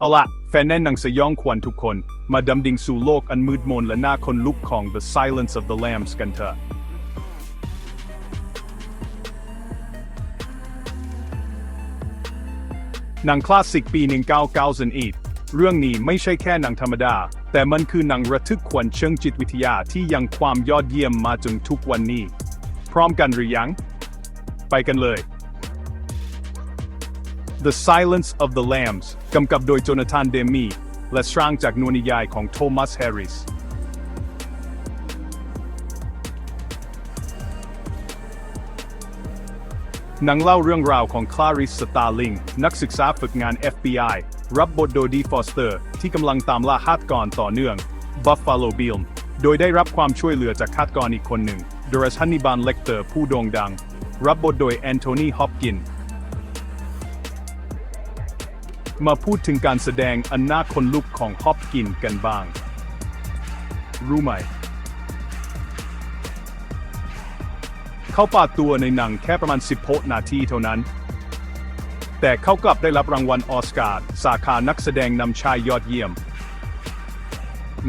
เอาละแฟนแน่นหนังสยองขวัญทุกคน มาดำดิ่งสู่โลกอันมืดมนและน่าคนลุกของ The Silence of the Lambs กันเถอะหนังคลาสสิกปี 1998 เรื่องนี้ไม่ใช่แค่หนังธรรมดา แต่มันคือหนังระทึกขวัญเชิงจิตวิทยาที่ยังความยอดเยี่ยมมาจนทุกวันนี้ พร้อมกันหรือยัง ไปกันเลย The Silence of the Lambs กำกับโดยโจนาธานเดมีและสร้างจากนวนิยายของโทมัสแฮร์ริสหนังเล่าเรื่องราวของคลาริสสตาลิงนักศึกษาฝึกงาน FBI รับบทโดยดีฟอสเตอร์ ที่กำลังตามล่าฆาตกรต่อเนื่อง Buffalo Bill โดยได้รับความช่วยเหลือจากฆาตกรอีกคนหนึ่งโดรัสฮันนิบาลเลกเตอร์ผู้โด่งดัง รับบทโดยแอนโทนีฮอปกิน มาพูดถึงการแสดงอันน่าคนลุกของฮอปกินกันบ้าง รู้ไหม เขาปาดตัวในหนังแค่ประมาณ 16 นาทีเท่านั้น แต่เขากลับได้รับรางวัลออสการ์สาขานักแสดงนำชายยอดเยี่ยม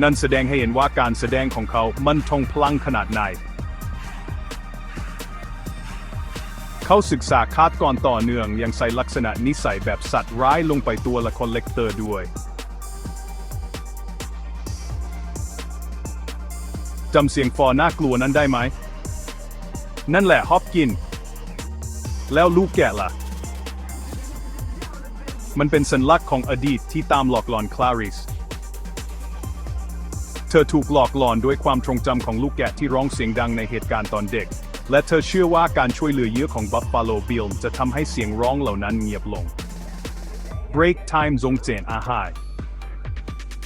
นั่นแสดงให้เห็นว่าการแสดงของเขามันทงพลังขนาดไหน เขาศึกษาคาดก่อนต่อเนื่องยังใส่ลักษณะนิสัยแบบสัตว์ร้ายลงไปตัวละครเลกเตอร์ด้วยจำเสียงฟอน่ากลัวนั้นได้ไหม นั่นแหละฮอปกิน แล้วลูกแกะล่ะ มันเป็นสัญลักษณ์ของอดีตที่ตามหลอกหลอนคลาริส ธอถูกหลอกหลอนด้วยความทรงจำของลูกแกะที่ร้องเสียงดังในเหตุการณ์ตอนเด็ก และเธอเชื่อว่าการช่วยเหลือเยอะของ Buffalo Bill จะทำให้เสียงร้องเหล่านั้นเงียบลง Break time จงเจนอาหาย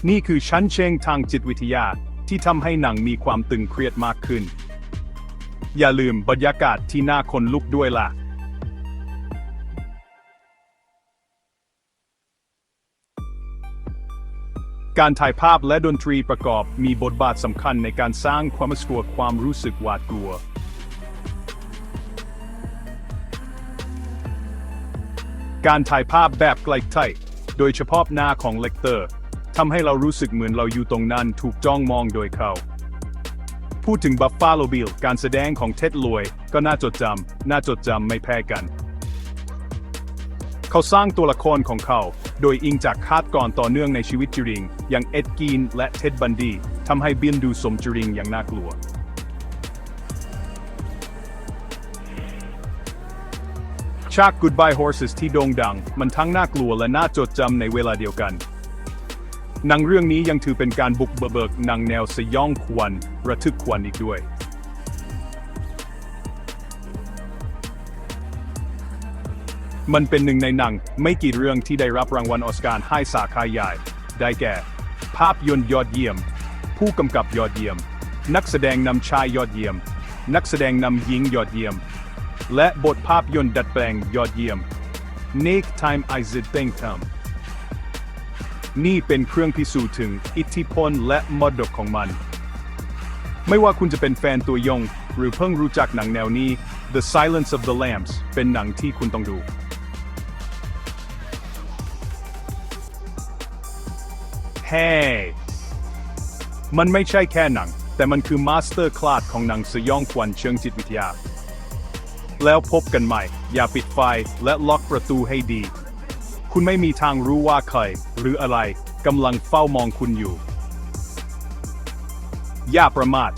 นี่คือชั้นเชิงทางจิตวิทยาที่ทำให้หนังมีความตึงเครียดมากขึ้น อย่าลืมบรรยากาศที่น่าคนลุกด้วยล่ะ การถ่ายภาพและดนตรีประกอบมีบทบาทสำคัญในการสร้างความสกลัวความรู้สึกหวาดกลัว การถ่ายภาพแบบไกลไทยโดยเฉพาะหน้าของเลกเตอร์ทำให้เรารู้สึกเหมือนเราอยู่ตรงนั้นถูกจ้องมองโดยเขา พูดถึงบัฟฟาโลบิลการแสดงของเท็ดลวย ก็น่าจดจำน่าจดจำไม่แพ้กัน เขาสร้างตัวละครของเขา โดยอิงจากคาดก่อนต่อเนื่องในชีวิตจริง อย่างเอ็ดกีนและเท็ดบันดีทำให้บินดูสมจริงอย่างน่ากลัวฉาก Goodbye Horses ที่โด่งดัง มันทั้งน่ากลัวและน่าจดจำในเวลาเดียวกันหนังเรื่องนี้ยังถือเป็นการบุกเบิกหนังแนวสยองขวัญระทึกขวัญอีกด้วย มันเป็นหนึ่งในหนังไม่กี่เรื่องที่ได้รับรางวัลออสการ์ให้สาขาใหญ่ ได้แก่ ภาพยนตร์ยอดเยี่ยม ผู้กำกับยอดเยี่ยม นักแสดงนำชายยอดเยี่ยม นักแสดงนำหญิงยอดเยี่ยม และบทภาพยนตร์ดัดแปลงยอดเยี่ยม Nick Time I Zid Think t i m นี่เป็นเครื่องพิสูจน์ถึงอิทธิพลและมรดกของมัน ไม่ว่าคุณจะเป็นแฟนตัวยง หรือเพิ่งรู้จักหนังแนวนี้ The Silence of the Lambs เป็นหนังที่คุณต้องดู เฮ้มันไม่ใช่แค่หนัง แต่มันคือมาสเตอร์คลาสของหนังสยองขวัญเชิงจิตวิทยา แล้วพบกันใหม่ อย่าปิดไฟและล็อกประตูให้ดี คุณไม่มีทางรู้ว่าใคร หรืออะไรกำลังเฝ้ามองคุณอยู่ อย่าประมาท